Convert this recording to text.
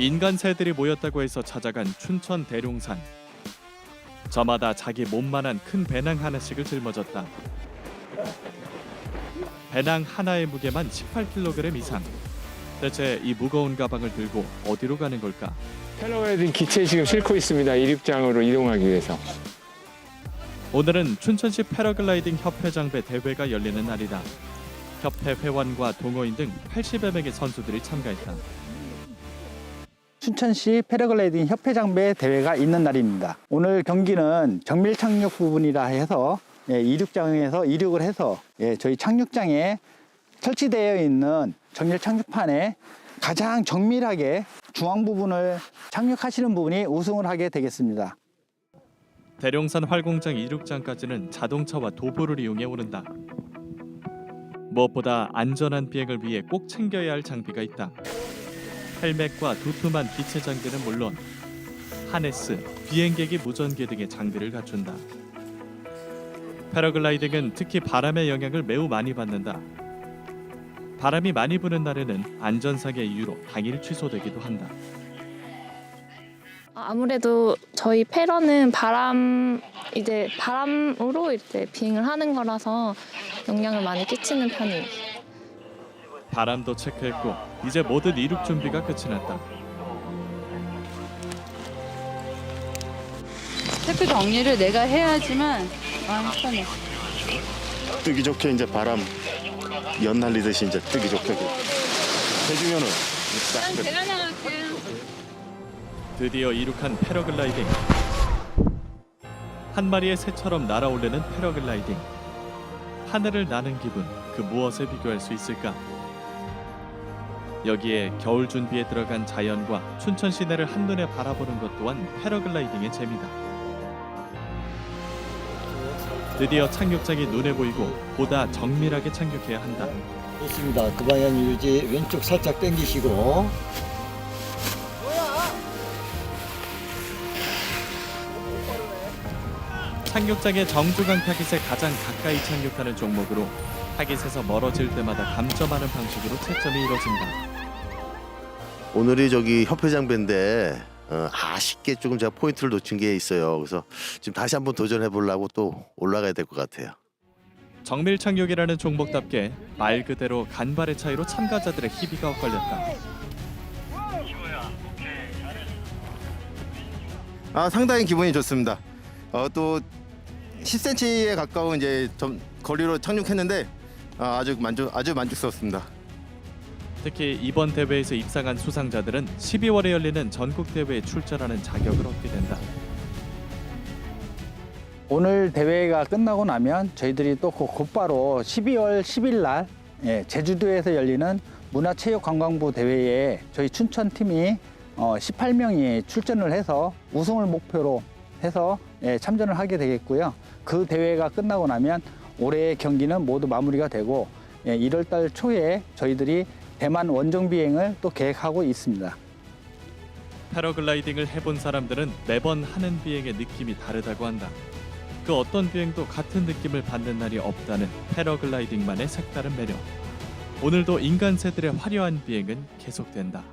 인간 새들이 모였다고 해서 찾아간 춘천 대룡산. 저마다 자기 몸만한 큰 배낭 하나씩을 짊어졌다. 배낭 하나의 무게만 18kg 이상. 대체 이 무거운 가방을 들고 어디로 가는 걸까? 패러글라이딩 기체 지금 싣고 있습니다. 이륙장으로 이동하기 위해서. 오늘은 춘천시 패러글라이딩 협회 장배 대회가 열리는 날이다. 협회 회원과 동호인 등 80여 명의 선수들이 참가했다. 춘천시 패러글라이딩 협회 장배 대회가 있는 날입니다. 오늘 경기는 정밀 착륙 부분이라 해서 예, 이륙장에서 이륙을 해서 예, 저희 착륙장에 설치되어 있는 정밀 착륙판에 가장 정밀하게 중앙 부분을 착륙하시는 분이 우승을 하게 되겠습니다. 대룡산 활공장 이륙장까지는 자동차와 도보를 이용해 오른다. 무엇보다 안전한 비행을 위해 꼭 챙겨야 할 장비가 있다. 헬멧과 두툼한 기체 장비는 물론 하네스, 비행객이 무전기 등의 장비를 갖춘다. 패러글라이딩은 특히 바람의 영향을 매우 많이 받는다. 바람이 많이 부는 날에는 안전상의 이유로 당일 취소되기도 한다. 아무래도 저희 패러는 바람 이제 바람으로 이제 비행을 하는 거라서 영향을 많이 끼치는 편이에요. 바람도 체크했고 이제 모든 이륙 준비가 끝이 났다. 체크 정리를 내가 해야지만 마음 편해. 뜨기 좋게 이제 바람 연 날리듯이 이제 뜨기 좋게 해주면은 딱 그- 제가 나갈게요. 드디어 이륙한 패러글라이딩. 한 마리의 새처럼 날아오르는 패러글라이딩. 하늘을 나는 기분 그 무엇에 비교할 수 있을까? 여기에 겨울 준비에 들어간 자연과 춘천 시내를 한눈에 바라보는 것 또한 패러글라이딩의 재미다. 드디어 착륙장이 눈에 보이고 보다 정밀하게 착륙해야 한다. 좋습니다. 그 방향 유지 왼쪽 살짝 당기시고 착륙장의 정중앙 타깃에 가장 가까이 착륙하는 종목으로 타깃에서 멀어질 때마다 감점하는 방식으로 채점이 이뤄진다. 오늘이 저기 협회장배인데 어, 아쉽게 조금 제가 포인트를 놓친 게 있어요. 그래서 지금 다시 한번 도전해 보려고 또 올라가야 될 것 같아요. 정밀 착륙이라는 종목답게 말 그대로 간발의 차이로 참가자들의 희비가 엇갈렸다. 아 상당히 기분이 좋습니다. 어, 또 10cm에 가까운 이제 점, 거리로 착륙했는데 아, 아주 만족 아주 만족스럽습니다. 특히 이번 대회에서 입상한 수상자들은 12월에 열리는 전국 대회에 출전하는 자격을 얻게 된다. 오늘 대회가 끝나고 나면 저희들이 또 곧- 곧바로 12월 10일 날 예, 제주도에서 열리는 문화체육관광부 대회에 저희 춘천팀이 어, 18명이 출전을 해서 우승을 목표로 해서 예, 참전을 하게 되겠고요. 그 대회가 끝나고 나면 올해의 경기는 모두 마무리가 되고 예, 1월 달 초에 저희들이 대만 원정 비행을 또 계획하고 있습니다. 패러글라이딩을 해본 사람들은 매번 하는 비행의 느낌이 다르다고 한다. 그 어떤 비행도 같은 느낌을 받는 날이 없다는 패러글라이딩만의 색다른 매력. 오늘도 인간 새들의 화려한 비행은 계속된다.